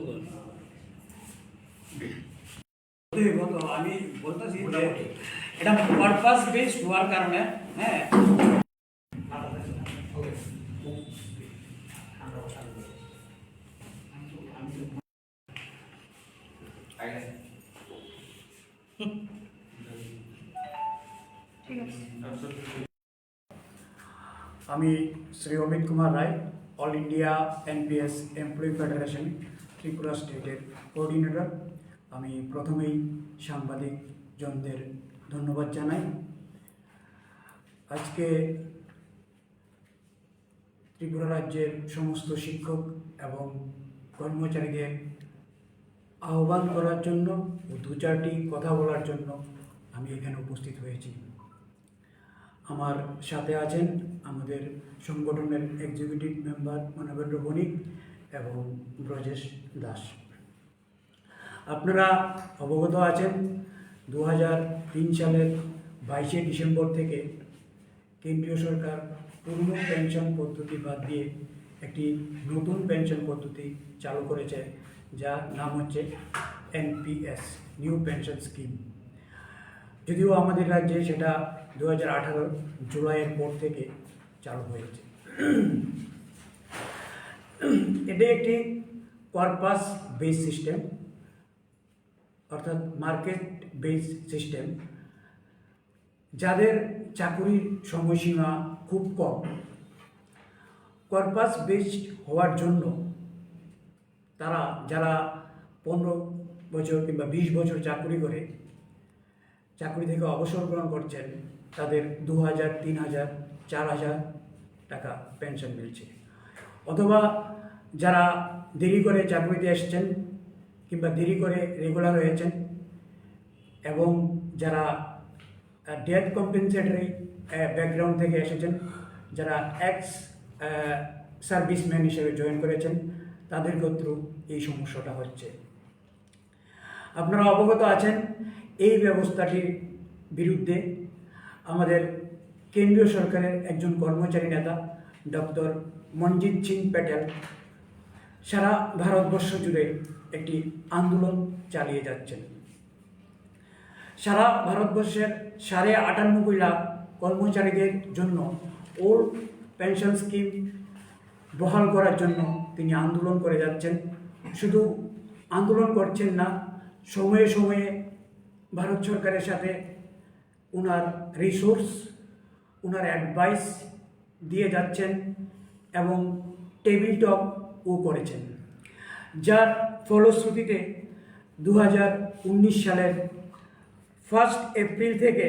বলতে আমি বলতেছি যে এটা পারপাস বেসড হওয়ার কারণে হ্যাঁ আমি Shri Amit Kumar Roy all India NPS employee federation Tripura স্টেটের কোঅর্ডিনেটর আমি প্রথমেই সাংবাদিক জনদের ধন্যবাদ জানাই। আজকে ত্রিপুরা রাজ্যের সমস্ত শিক্ষক এবং কর্মচারীদের আহ্বান করার জন্য ও দু চারটি কথা বলার জন্য আমি এখানে উপস্থিত হয়েছি। আমার সাথে আছেন আমাদের সংগঠনের এক্সিকিউটিভ মেম্বার মানবেন্দ্র বণিক এবং ব্রজেশ দাস। আপনারা অবগত আছেন দু সালের বাইশে ডিসেম্বর থেকে কেন্দ্রীয় সরকার পুরনো পেনশন পদ্ধতি বাদ দিয়ে একটি নতুন পেনশন পদ্ধতি চালু করেছে, যার নাম হচ্ছে এনপিএস, নিউ পেনশন স্কিম। যদিও আমাদের রাজ্যে সেটা দু হাজার আঠারো জুলাইয়ের পর থেকে চালু হয়েছে। এটা একটি পারপাস বেস সিস্টেম অর্থাৎ মার্কেট বেস সিস্টেম যাদের চাকুরির সময়সীমা খুব কম। পারপাস বেসড হওয়ার জন্য তারা, যারা পনেরো বছর কিংবা বিশ বছর চাকরি করে, চাকরি থেকে অবসর গ্রহণ করছেন, তাদের দু হাজার তিন হাজার চার হাজার টাকা পেনশন মিলছে। অথবা যারা দেরি করে চাকরিতে এসছেন কিংবা দেরি করে রেগুলার হয়েছেন এবং যারা ডেথ কম্পেনসেটরি ব্যাকগ্রাউন্ড থেকে এসেছেন, যারা এক্স সার্ভিসম্যান হিসেবে জয়েন করেছেন তাদের ক্ষেত্রেও এই সমস্যাটা হচ্ছে। আপনারা অবগত আছেন এই ব্যবস্থাটির বিরুদ্ধে আমাদের কেন্দ্রীয় সরকারের একজন কর্মচারী নেতা ডক্টর মনজিৎ সিং প্যাটেল। সারা ভারতবর্ষ জুড়ে একটি আন্দোলন চালিয়ে যাচ্ছেন। সারা ভারতবর্ষের সাড়ে আটানব্বই লাখ কর্মচারীদের জন্য ওল্ড পেনশন স্কিম বহাল করার জন্য তিনি আন্দোলন করে যাচ্ছেন। শুধু আন্দোলন করছেন না, সময়ে সময়ে ভারত সরকারের সাথে ওনার রিসোর্স ওনার অ্যাডভাইস দিয়ে যাচ্ছেন এবং টেবিল ও করেছেন। যার ফলশ্রুতিতে দু সালের ফার্স্ট এপ্রিল থেকে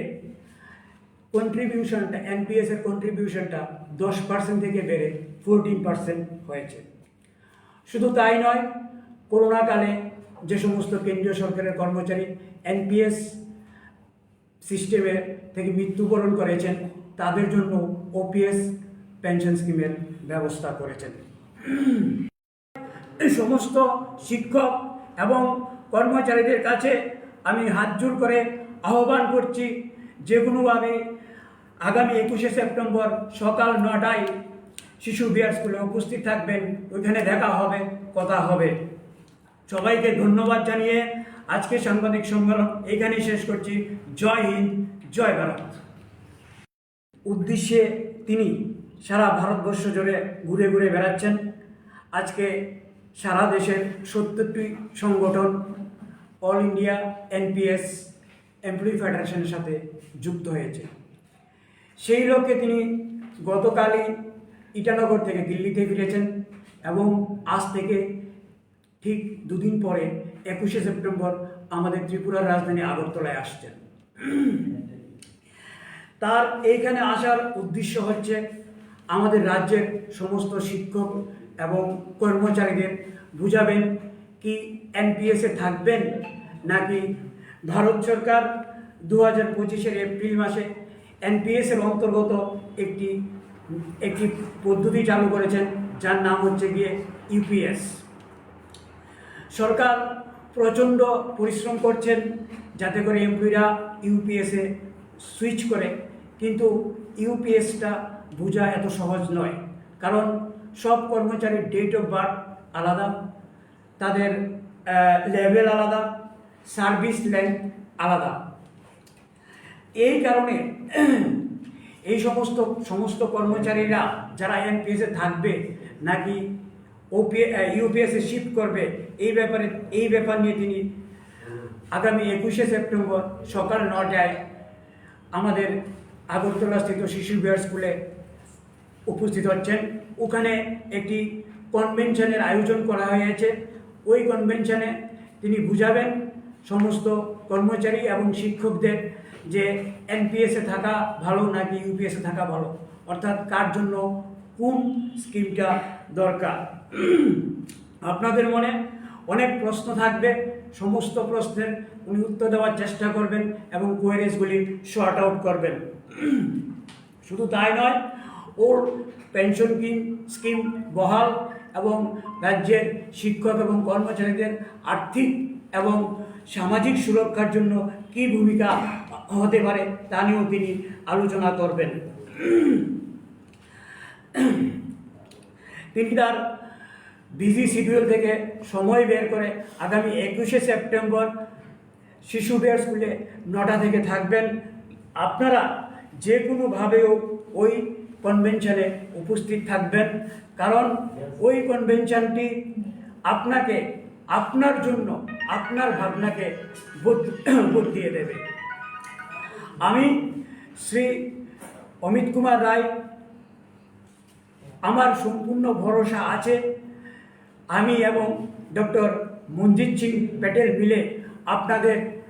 কন্ট্রিবিউশনটা এনপিএসের কন্ট্রিবিউশনটা দশ পার্সেন্ট থেকে বেড়ে ফোরটিন পার্সেন্ট হয়েছে। শুধু তাই নয়, করোনাকালে যে সমস্ত কেন্দ্রীয় সরকারের কর্মচারী এনপিএস সিস্টেমে থেকে মৃত্যুবরণ করেছেন, তাদের জন্য ওপিএস পেনশন স্কিমের ব্যবস্থা করেছেন। এই সমস্ত শিক্ষক এবং কর্মচারীদের কাছে আমি হাত জোর করে আহ্বান করছি যে কোনোভাবে আগামী একুশে সেপ্টেম্বর সকাল নটায় শিশু বিহার স্কুলে উপস্থিত থাকবেন। ওইখানে দেখা হবে, কথা হবে। সবাইকে ধন্যবাদ জানিয়ে আজকে সাংবাদিক সম্মেলন এখানেই শেষ করছি। জয় হিন্দ, জয় ভারত। উদ্দেশ্যে তিনি সারা ভারতবর্ষ জুড়ে ঘুরে ঘুরে বেড়াচ্ছেন। আজকে সারা দেশের সত্তরটি সংগঠন অল ইন্ডিয়া এনপিএস এমপ্লয়ি ফেডারেশনের সাথে যুক্ত হয়েছে। সেই লক্ষ্যে তিনি গতকালই ইটানগর থেকে দিল্লিতে ফিরেছেন এবং আজ থেকে ঠিক দুদিন পরে একুশে সেপ্টেম্বর আমাদের ত্রিপুরার রাজধানী আগরতলায় আসছেন। তার এইখানে আসার উদ্দেশ্য হচ্ছে আমাদের রাজ্যের সমস্ত শিক্ষক এবং কর্মচারীদের বুঝাবেন কি এনপিএসে থাকবেন নাকি ভারত সরকার দু হাজার পঁচিশের এপ্রিল মাসে এনপিএসের অন্তর্গত একটি একটি পদ্ধতি চালু করেছেন, যার নাম হচ্ছে গিয়ে ইউপিএস সরকার প্রচণ্ড পরিশ্রম করছেন যাতে করে এমপিরা ইউপিএসে সুইচ করে, কিন্তু ইউপিএসটা বোঝা এত সহজ নয়। কারণ সব কর্মচারীর ডেট অফ বার্থ আলাদা, তাদের লেভেল আলাদা সার্ভিস লেন্থ আলাদা। এই কারণে এই সমস্ত সমস্ত কর্মচারীরা যারা এনপিএসে থাকবে নাকি ওপি ইউপিএসে শিফট করবে, এই ব্যাপারে, এই ব্যাপার নিয়ে তিনি আগামী একুশে সেপ্টেম্বর সকাল নটায় আমাদের আগরতলাস্থিত শিশু বিহার স্কুলে উপস্থিত হচ্ছেন। ওখানে একটি কনভেনশনের আয়োজন করা হয়েছে। ওই কনভেনশনে তিনি বুঝাবেন সমস্ত কর্মচারী এবং শিক্ষকদের যে এনপিএসে থাকা ভালো নাকি ইউপিএসে থাকা ভালো, অর্থাৎ কার জন্য কোন স্কিমটা দরকার। আপনাদের মনে অনেক প্রশ্ন থাকবে, সমস্ত প্রশ্নের উনি উত্তর দেওয়ার চেষ্টা করবেন এবং কোয়ারিজগুলি শর্ট আউট করবেন। শুধু তাই নয় ওর পেনশন স্কিম স্কিম বহাল এবং রাজ্যের শিক্ষক এবং কর্মচারীদের আর্থিক এবং সামাজিক সুরক্ষার জন্য কী ভূমিকা হতে পারে তা নিয়েও তিনি আলোচনা করবেন। তিনি তার বিজি শিডিউল থেকে সময় বের করে আগামী একুশে সেপ্টেম্বর শিশু বিহার স্কুলে নটা থেকে থাকবেন। আপনারা যে কোনোভাবেও ওই কনভেনশনে উপস্থিত থাকবেন। কারণ ওই কনভেনশনটি আপনাকে, আপনার জন্য, আপনার ভাবনাকে বদ- দিয়ে দেবে। আমি শ্রী অমিত কুমার রায়, আমার সম্পূর্ণ ভরসা আছে। আমি এবং ডক্টর মঞ্জিত সিং প্যাটেল মিলে আপনাদের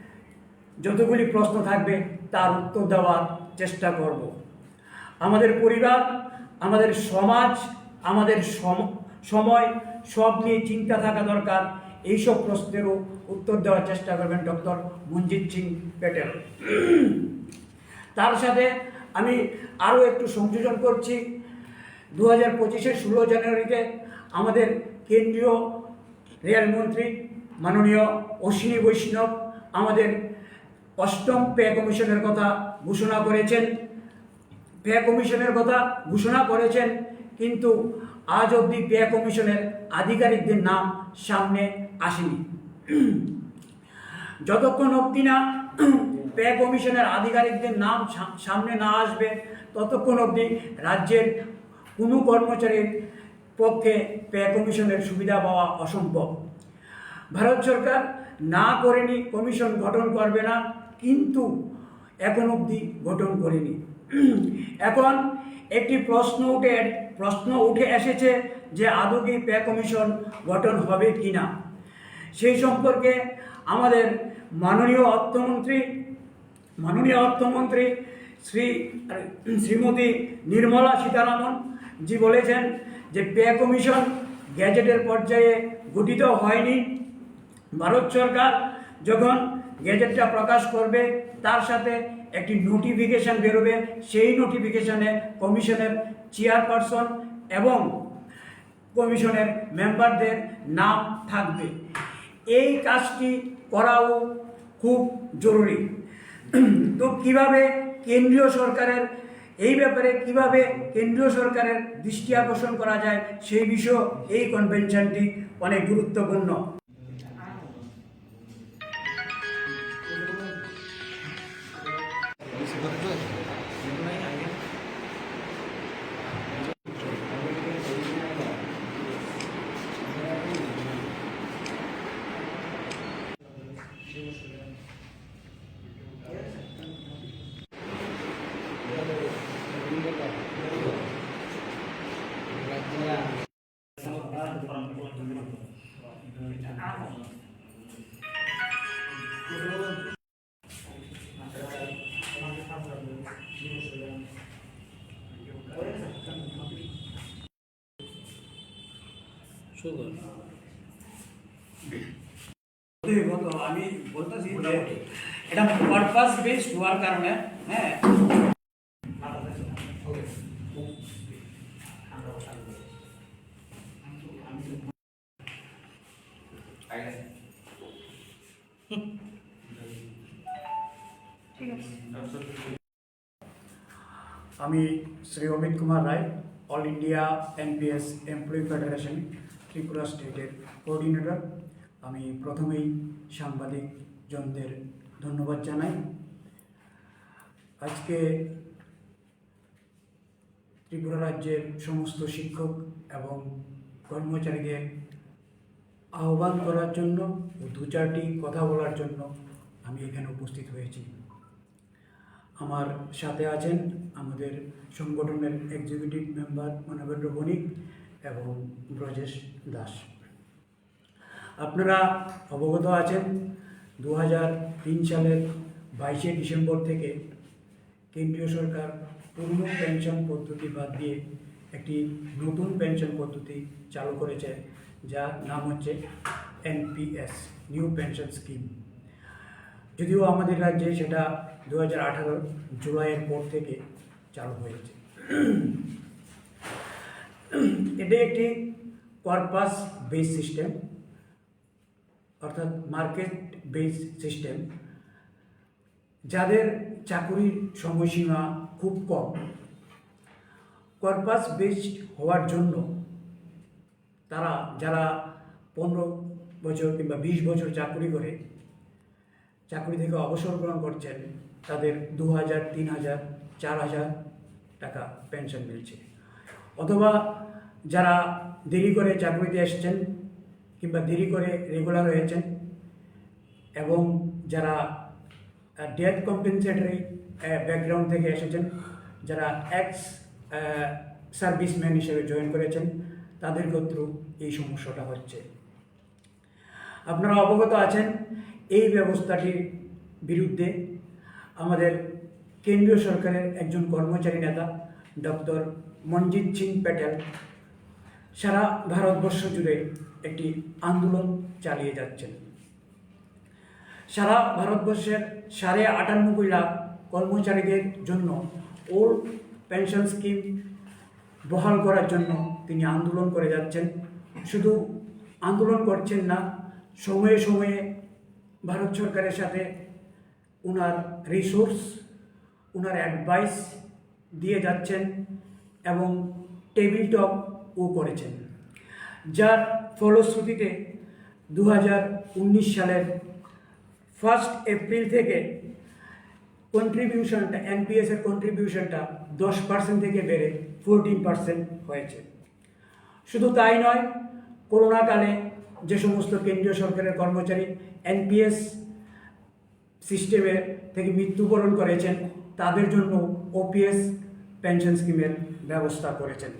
যতগুলি প্রশ্ন থাকবে, তার উত্তর দেওয়ার চেষ্টা করব। আমাদের পরিবার, আমাদের সমাজ, আমাদের সম- সময়, সব নিয়ে চিন্তা থাকা দরকার। এইসব প্রশ্নেরও উত্তর দেওয়ার চেষ্টা করবেন ডক্টর মঞ্জিত সিং প্যাটেল। তার সাথে আমি আরও একটু সংযোজন করছি। দু হাজার পঁচিশের ষোলো জানুয়ারিতে আমাদের কেন্দ্রীয় রেলমন্ত্রী মাননীয় অশ্বিনী বৈষ্ণব আমাদের অষ্টম পে কমিশনের কথা ঘোষণা করেছেন। পে কমিশনের কথা ঘোষণা করেছেন, কিন্তু আজ অবধি পে কমিশনের আধিকারিকদের নাম সামনে আসেনি। যতক্ষণ অবধি না পে কমিশনের আধিকারিকদের নাম সামনে না আসবে, ততক্ষণ অবধি রাজ্যের কোনো কর্মচারীর পক্ষে পে কমিশনের সুবিধা পাওয়া অসম্ভব। ভারত সরকার না করেনি, কমিশন গঠন করবে না, কিন্তু এখন অবধি গঠন করেনি। এখন একটি প্রশ্ন উঠে প্রশ্ন উঠে এসেছে যে আদৌ কি পে কমিশন গঠন হবে কি না সেই সম্পর্কে আমাদের মাননীয় অর্থমন্ত্রী মাননীয় অর্থমন্ত্রী শ্রী শ্রীমতী নির্মলা সীতারামন জি বলেছেন যে পে কমিশন গ্যাজেটের পর্যায়ে গঠিত হয়নি। ভারত সরকার যখন গেজেটটা প্রকাশ করবে, তার সাথে একটি নোটিফিকেশন বেরোবে। সেই নোটিফিকেশনে কমিশনের চেয়ারপারসন এবং কমিশনের মেম্বারদের নাম থাকবে। এই কাজটি করাও খুব জরুরি। তো কীভাবে কেন্দ্রীয় সরকারের, এই ব্যাপারে কীভাবে কেন্দ্রীয় সরকারের দৃষ্টি আকর্ষণ করা যায়, সেই বিষয়ে এই কনভেনশনটি অনেক গুরুত্বপূর্ণ। আমি বলতেছি এটা পারপাস বেসড হওয়ার কারণে হ্যাঁ আমি Shri Amit Kumar Roy all India NPS employee federation Tripura স্টেটের কোঅর্ডিনেটর আমি প্রথমেই সাংবাদিক জনদের ধন্যবাদ জানাই। আজকে ত্রিপুরা রাজ্যের সমস্ত শিক্ষক এবং কর্মচারীদের আহ্বান করার জন্য ও দু চারটি কথা বলার জন্য আমি এখানে উপস্থিত হয়েছি। আমার সাথে আছেন আমাদের সংগঠনের এক্সিকিউটিভ মেম্বার মানবেন্দ্র বণিক এবং ব্রজেশ দাস। আপনারা অবগত আছেন দু সালের বাইশে ডিসেম্বর থেকে কেন্দ্রীয় সরকার পুরনো পেনশন পদ্ধতি বাদ দিয়ে একটি নতুন পেনশন পদ্ধতি চালু করেছে যার নাম হচ্ছে এনপিএস নিউ পেনশন স্কিম যদিও আমাদের রাজ্যে সেটা দু হাজার আঠারো জুলাইয়ের পর থেকে চালু হয়েছে। এটা একটি পারপাস বেস সিস্টেম অর্থাৎ মার্কেট বেস সিস্টেম যাদের চাকুরির সময়সীমা খুব কম। পারপাস বেসড হওয়ার জন্য তারা যারা পনেরো বছর কিংবা বিশ বছর চাকরি করে, চাকরি থেকে অবসর গ্রহণ করছেন, তাদের দু হাজার, তিন হাজার, চার হাজার টাকা পেনশন মিলছে। অথবা যারা দেরি করে চাকরিতে এসেছেন কিংবা দেরি করে রেগুলার হয়েছেন এবং যারা ডেথ কম্পেনসেটরি ব্যাকগ্রাউন্ড থেকে এসেছেন, যারা এক্স সার্ভিসম্যান হিসেবে জয়েন করেছেন তাদের ক্ষেত্রেও এই সমস্যাটা হচ্ছে। আপনারা অবগত আছেন এই ব্যবস্থাটির বিরুদ্ধে আমাদের কেন্দ্রীয় সরকারের একজন কর্মচারী নেতা, ডক্টর মনজিৎ সিং প্যাটেল। সারা ভারতবর্ষ জুড়ে একটি আন্দোলন চালিয়ে যাচ্ছেন। সারা ভারতবর্ষের সাড়ে আটানব্বই লাখ কর্মচারীদের জন্য ওল্ড পেনশন স্কিম বহাল করার জন্য তিনি আন্দোলন করে যাচ্ছেন। শুধু আন্দোলন করছেন না, সময়ে সময়ে ভারত সরকারের সাথে ওনার রিসোর্স ওনার অ্যাডভাইস দিয়ে যাচ্ছেন এবং টেবিল টপ ও করেছেন। যার ফলশ্রুতিতে দু উনিশ সালের ফার্স্ট এপ্রিল থেকে কন্ট্রিবিউশনটা এনপিএসের কন্ট্রিবিউশনটা দশ পার্সেন্ট থেকে বেড়ে ফোরটিন পার্সেন্ট হয়েছে। শুধু তাই নয় করোনাকালে যে সমস্ত কেন্দ্রীয় সরকারের কর্মচারী এনপিএস সিস্টেমে থেকে মৃত্যুবরণ করেছেন, তাদের জন্য ওপিএস পেনশন স্কিমের ব্যবস্থা করেছেন।